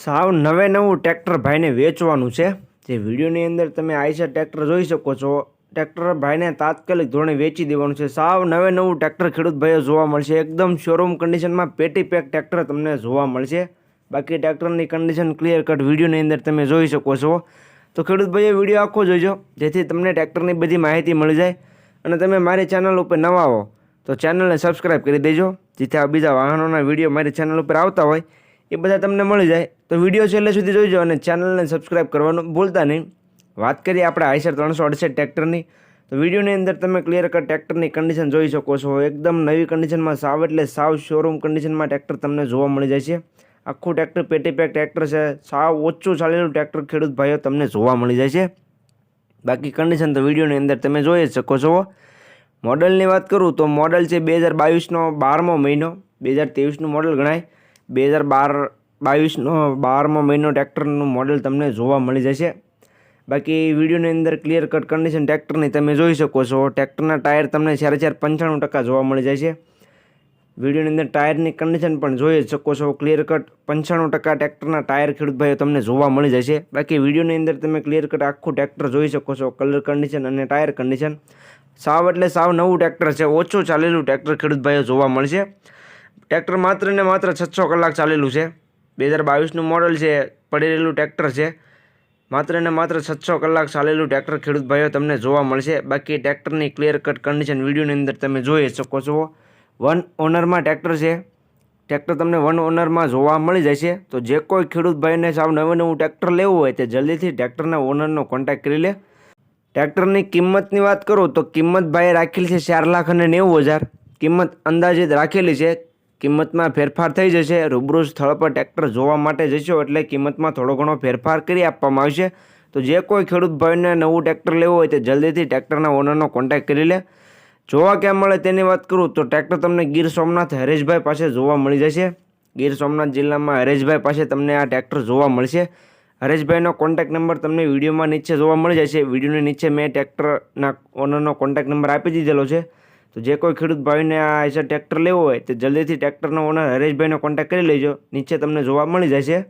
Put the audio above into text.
સાવ નવે નવું ટ્રેક્ટર ભાઈને વેચવાનું છે. જે વિડીયોની અંદર તમે આઈસર ટ્રેક્ટર જોઈ શકો છો. ટ્રેક્ટર ભાઈને તાત્કાલિક ધોરણે વેચી દેવાનું છે. સાવ નવે નવું ટ્રેક્ટર ખેડૂત ભાઈઓ જોવા મળશે. એકદમ શોરૂમ કન્ડિશનમાં પેટી પેક ટ્રેક્ટર તમને જોવા મળશે. બાકી ટ્રેક્ટરની કન્ડિશન ક્લિયર કટ વિડીયોની અંદર તમે જોઈ શકો છો. તો ખેડૂત ભાઈએ વીડિયો આખો જોઈજો જેથી તમને ટ્રેક્ટરની બધી માહિતી મળી જાય. અને તમે મારી ચેનલ ઉપર નવા આવો તો ચેનલને સબસ્ક્રાઈબ કરી દેજો. જેથી આ બીજા વાહનોના વીડિયો મારી ચેનલ ઉપર આવતા હોય. એ બધા તમને મળી જાય. તો વીડિયો છેલ્લે સુધી જોઈજો અને ચેનલને સબસ્ક્રાઈબ કરવાનું ભૂલતા નહીં. વાત કરીએ આપણે આઈસર ત્રણસો અડસઠ ટ્રેક્ટરની. તો વિડીયોની અંદર તમે ક્લિયર કટ ટ્રેક્ટરની કન્ડિશન જોઈ શકો છો. એકદમ નવી કન્ડિશનમાં સાવ એટલે સાવ શોરૂમ કન્ડિશનમાં ટ્રેક્ટર તમને જોવા મળી જાય છે. આખું ટ્રેક્ટર પેટી પેક ટ્રેક્ટર છે. સાવ ઓછું ચાલેલું ટ્રેક્ટર ખેડૂત ભાઈઓ તમને જોવા મળી જાય છે. બાકી કન્ડિશન તો વિડીયોની અંદર તમે જોઈ જ શકો છો. મોડલની વાત કરું તો મોડલ છે બે હજાર બાવીસનો બારમો મહિનો. બે હજાર ત્રેવીસનું મોડલ ગણાય. બે હજાર બાર, બાવીસનો, બારમો મહિનો ટ્રેક્ટરનું મોડલ તમને જોવા મળી જશે. બાકી વિડીયોની અંદર ક્લિયર કટ કન્ડિશન ટ્રેક્ટરની તમે જોઈ શકો છો. ટ્રેક્ટરના ટાયર તમને ચારે ચાર પંચાણું ટકા જોવા મળી જાય છે. વિડીયોની અંદર ટાયરની કન્ડિશન પણ જોઈ શકો છો. ક્લિયર કટ પંચાણું ટકા ટ્રેક્ટરના ટાયર ખેડૂતભાઈઓ તમને જોવા મળી જશે. બાકી વિડીયોની અંદર તમે ક્લિયર કટ આખું ટ્રેક્ટર જોઈ શકો છો. કલર કન્ડિશન અને ટાયર કન્ડિશન સાવ એટલે સાવ નવું ટ્રેક્ટર છે. ઓછું ચાલેલું ટ્રેક્ટર ખેડૂત ભાઈઓ જોવા મળશે. ટ્રેક્ટર માત્ર ને માત્ર છસો કલાક ચાલેલું છે. બે હજાર બાવીસનું મોડલ છે, પડી રહેલું ટ્રેક્ટર છે. માત્ર ને માત્ર છસો કલાક ચાલેલું ટ્રેક્ટર ખેડૂત ભાઈઓ તમને જોવા મળશે. બાકી ટ્રેક્ટરની ક્લિયર કટ કન્ડિશન વિડીયોની અંદર તમે જોઈ શકો છો. વન ઓનરમાં ટ્રેક્ટર છે. ટ્રેક્ટર તમને વન ઓનરમાં જોવા મળી જશે. તો જે કોઈ ખેડૂત ભાઈને સાવ નવું નવું ટ્રેક્ટર લેવું હોય તે જલ્દીથી ટ્રેક્ટરના ઓનરનો કોન્ટેક્ટ કરી લે. ટ્રેક્ટરની કિંમતની વાત કરું તો કિંમત ભાઈએ રાખેલી છે ચાર લાખ અને નેવું હજાર. કિંમત અંદાજિત રાખેલી છે કિંમતમાં ફેરફાર થઈ જશે. રૂબરૂ સ્થળ પર ટ્રેક્ટર જોવા માટે જશો એટલે કિંમતમાં થોડો ઘણો ફેરફાર કરી આપવામાં આવશે. તો જે કોઈ ખેડૂત ભાઈને નવું ટ્રેક્ટર લેવું હોય તે જલ્દીથી ટ્રેક્ટરના ઓનરનો કોન્ટેક્ટ કરી લે. જોવા ક્યાં મળે તેની વાત કરું તો ટ્રેક્ટર તમને ગીર સોમનાથ હરેશભાઈ પાસે જોવા મળી જશે. ગીર સોમનાથ જિલ્લામાં હરેશભાઈ પાસે તમને આ ટ્રેક્ટર જોવા મળશે. હરેશભાઈનો કોન્ટેક્ટ નંબર તમને વિડીયોમાં નીચે જોવા મળી જશે. વિડીયોની નીચે મેં ટ્રેક્ટરના ઓનરનો કોન્ટેક્ટ નંબર આપી દીધેલો છે. તો જે કોઈ ખેડૂત ભાઈને આ આઈસર ટ્રેક્ટર લેવો હોય, તે જલ્દીથી ટ્રેક્ટરનો ઓનર હરેશભાઈનો કોન્ટેક્ટ કરી લેજો. નીચે તમને જોવા મળી જશે.